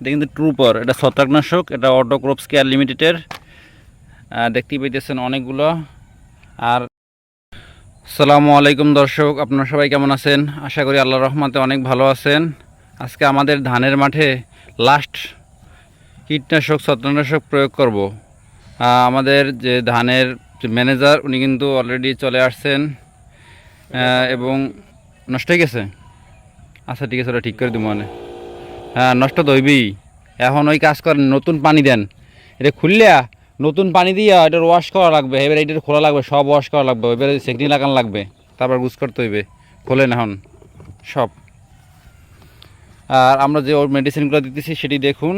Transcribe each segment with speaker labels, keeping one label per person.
Speaker 1: এটা কিন্তু ট্রুপার এটা ছত্রাকনাশক এটা অটোক্রপস কেয়ার লিমিটেডের আহ, দেখতেই পাইতেছেন অনেকগুলো। আর সালামু আলাইকুম দর্শক আপনারা সবাই কেমন আছেন? আশা করি আল্লাহ রহমতে অনেক ভালো আছেন। আজকে আমাদের ধানের মাঠে লাস্ট কীটনাশক ছত্রাকনাশক প্রয়োগ করব। আমাদের যে ধানের ম্যানেজার উনি কিন্তু অলরেডি চলে আসছেন। এবং নষ্ট হয়ে গেছে? আচ্ছা ঠিক আছে ওটা ঠিক করে দিব মানে। হ্যাঁ নষ্ট হইবেই। এখন ওই কাজ করেন, নতুন পানি দেন। এটা খুললিয়া নতুন পানি দিয়া এটার ওয়াশ করা লাগবে, এবার এটার খোলা লাগবে, সব ওয়াশ করা লাগবে, এবারে সেকনি লাগানো লাগবে, তারপর গুজ করতে হইবে। খোলেন এখন, সব। আর আমরা যে ওর মেডিসিনগুলো দিতেছি, সেটি দেখুন।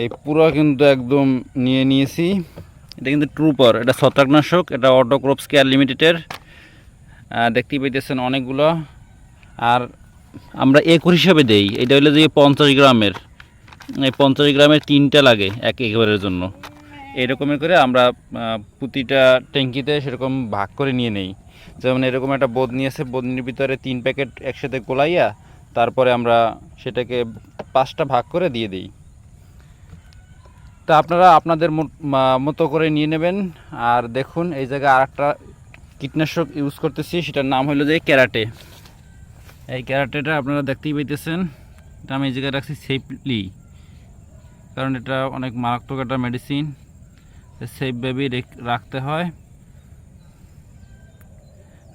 Speaker 1: এই পুরো কিন্তু একদম নিয়ে নিয়েছি। এটা কিন্তু ট্রুপার এটা ছত্রাকনাশক, এটা অটোক্রপস কেয়ার লিমিটেডের দেখতেই পাইতেছেন অনেকগুলো। আর আমরা একর হিসাবে দেই। এটা হলো যে পঞ্চাশ গ্রামের। এই পঞ্চাশ গ্রামের তিনটা লাগে এক একরের জন্য। এরকমের করে আমরা প্রতিটা ট্যাঙ্কিতে সেরকম ভাগ করে নিয়ে নেই। যেমন এরকম একটা বোধ নিয়েছে বোধনির ভিতরে তিন প্যাকেট একসাথে গোলাইয়া তারপরে আমরা সেটাকে পাঁচটা ভাগ করে দিয়ে দিই। তা আপনারা আপনাদের মতো করে নিয়ে নেবেন। আর দেখুন, এই জায়গায় আর একটা কীটনাশক ইউজ করতেছি, সেটার নাম হলো যে ক্যারাটে। এই ক্যারাটেটা আপনারা দেখতেই পাইতেছেন। এটা আমি এই জায়গায় রাখছি সেফলি কারণ এটা অনেক মারাত্মক একটা মেডিসিন সেফভাবেই রাখতে হয়।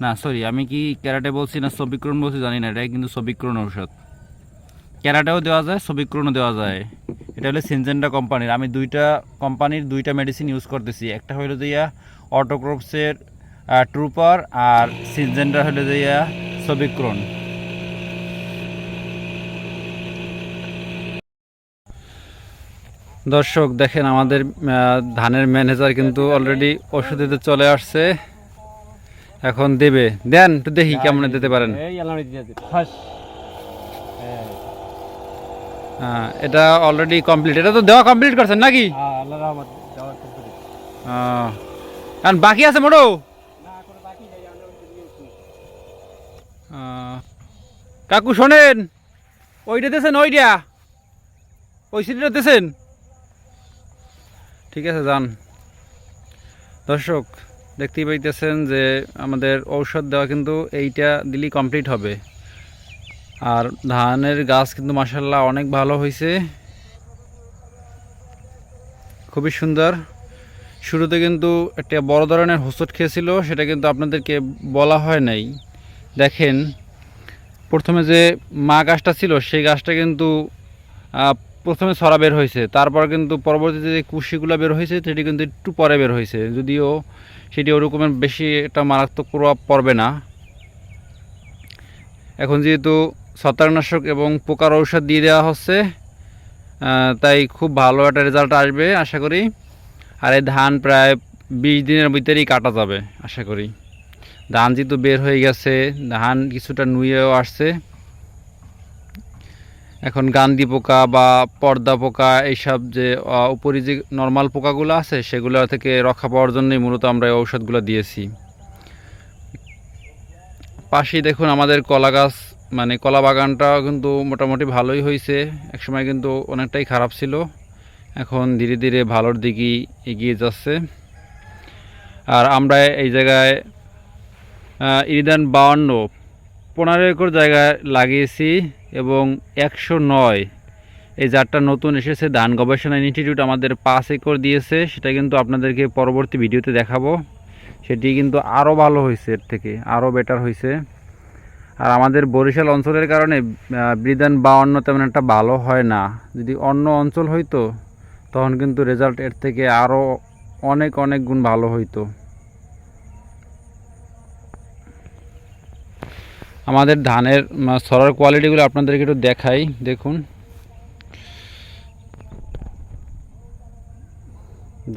Speaker 1: না সরি আমি কি ক্যারাটে বলছি না সবিক্রণ বলছি জানি না এটা কিন্তু সবিক্রণ ঔষধ। ক্যারাটেও দেওয়া যায়, সবিক্রণও দেওয়া যায়। এটা হলো সিনজেন্ডা কোম্পানির, আমি দুইটা কোম্পানির দুইটা মেডিসিন ইউজ করতেছি। একটা হলো যে ইয়া অটোক্রপসের ট্রুপার আর সিনজেন্ডা হলো যে ইয়া সবিক্রণ। দর্শক দেখেন আমাদের ধানের ম্যানেজার কিন্তু অলরেডি ওষুধ দিতে চলে আসছে। এখন দেবে। দেন একটু দেখি কেমন দিতে পারেন। হ্যাঁ, এটা অলরেডি কমপ্লিট এটা তো দেওয়া কমপ্লিট করছেন নাকি? কারণ বাকি আছে মোটো? কাকু শোনেন ওইটা দিয়েছেন ওইটা? ওই সিটিটা দিয়েছেন? ঠিক আছে, যান। দর্শক, দেখতেই পাইতেছেন যে আমাদের ঔষধ দেওয়া কিন্তু এইটা দিলেই কমপ্লিট হবে। আর ধানের গাছ কিন্তু মাসাল্লাহ অনেক ভালো হয়েছে খুবই সুন্দর। শুরুতে কিন্তু একটা বড় ধরনের হোসট খেয়েছিল, সেটা কিন্তু আপনাদেরকে বলা হয় নাই। দেখেন, প্রথমে যে মা গাছটা ছিল, সেই গাছটা কিন্তু প্রথমে ছড়া বের হয়েছে, তারপর কিন্তু পরবর্তীতে যে কুশিগুলো বের হয়েছে, সেটি কিন্তু একটু পরে বের হয়েছে। যদিও সেটি ওরকমের বেশি একটা মারাত্মক প্রভাব পড়বে না। এখন যেহেতু ছত্রাকনাশক এবং পোকার ঔষধ দিয়ে দেওয়া হচ্ছে তাই খুব ভালো একটা রেজাল্ট আসবে, আশা করি। আর এই ধান প্রায় বিশ দিনের ভিতরেই কাটা যাবে, আশা করি। ধান যেহেতু বের হয়ে গেছে, ধান কিছুটা নুয়েও আসছে। এখন গান্ধি পোকা বা পর্দা পোকা, এইসব যে উপরি যে নর্মাল পোকাগুলো আছে, সেগুলো থেকে রক্ষা পাওয়ার জন্যই মূলত আমরা এই ঔষধগুলো দিয়েছি। পাশেই দেখুন আমাদের কলা গাছ মানে কলা বাগানটাও কিন্তু মোটামুটি ভালোই হয়েছে। একসময় কিন্তু অনেকটাই খারাপ ছিল। এখন ধীরে ধীরে ভালোর দিকেই এগিয়ে যাচ্ছে। আর আমরা এই জায়গায় ইরিদান বাউন্ন পনেরো একর জায়গায় লাগিয়েছি এবং একশো নয়। এই জাতটা নতুন এসেছে ধান গবেষণা ইনস্টিটিউট আমাদের পাঁচ একর দিয়েছে সেটা কিন্তু আপনাদেরকে পরবর্তী ভিডিওতে দেখাবো। সেটি কিন্তু আরও ভালো হয়েছে এর থেকে আরও বেটার হয়েছে। আর আমাদের বরিশাল অঞ্চলের কারণে আহ, বা অন্য তেমন একটা ভালো হয় না। যদি অন্য অঞ্চল হইতো তখন কিন্তু রেজাল্ট এর থেকে আরও অনেক অনেক গুণ ভালো হইতো। আমাদের ধানের সরার কোয়ালিটিগুলো আপনাদেরকে একটু দেখাই, দেখুন।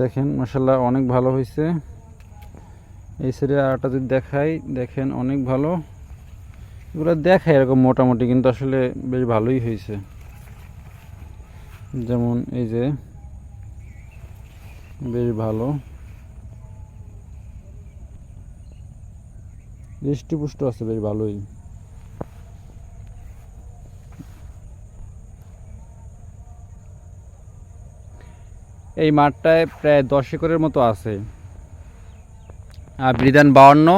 Speaker 1: দেখেন মাসাল্লাহ অনেক ভালো হয়েছে এই সাইডে আরটা যদি দেখাই, দেখেন, অনেক ভালো। এগুলো দেখায় এরকম মোটামুটি, কিন্তু আসলে বেশ ভালোই হয়েছে যেমন এই যে, বেশ ভালো। হৃষ্টিপুষ্ট আছে, বেশ ভালোই। এই মাঠটায় প্রায় দশ একরের মতো আছে। আর বিধান বাউন্ন,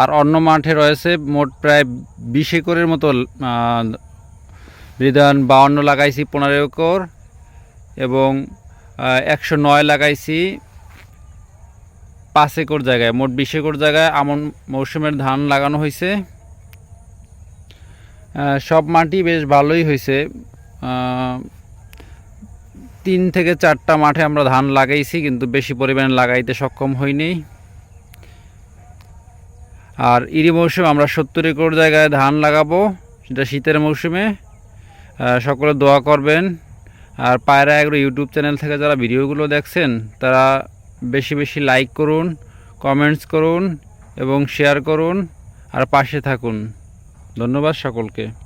Speaker 1: আর অন্য মাঠে রয়েছে মোট প্রায় বিশ একরের মতো বিধান বাউন্ন লাগাইছি পনেরো একর এবং একশো নয় লাগাইছি পাঁচ একর জায়গায়, মোট বিশ একর জায়গায় আমন মৌসুমের ধান লাগানো হয়েছে। সব মাটি বেশ ভালোই হয়েছে। তিন থেকে চারটা মাঠে আমরা ধান লাগাইছি, কিন্তু বেশি পরিমাণে লাগাইতে সক্ষম হইনি। আর ইরি মৌসুমে আমরা সত্তর একর জায়গায় ধান লাগাবো, সেটা শীতের মৌসুমে। সকলে দোয়া করবেন। আর পায়রা এগুলো ইউটিউব চ্যানেল থেকে যারা ভিডিওগুলো দেখছেন, তারা বেশি বেশি লাইক করুন কমেন্টস করুন এবং শেয়ার করুন আর পাশে থাকুন। ধন্যবাদ সকলকে।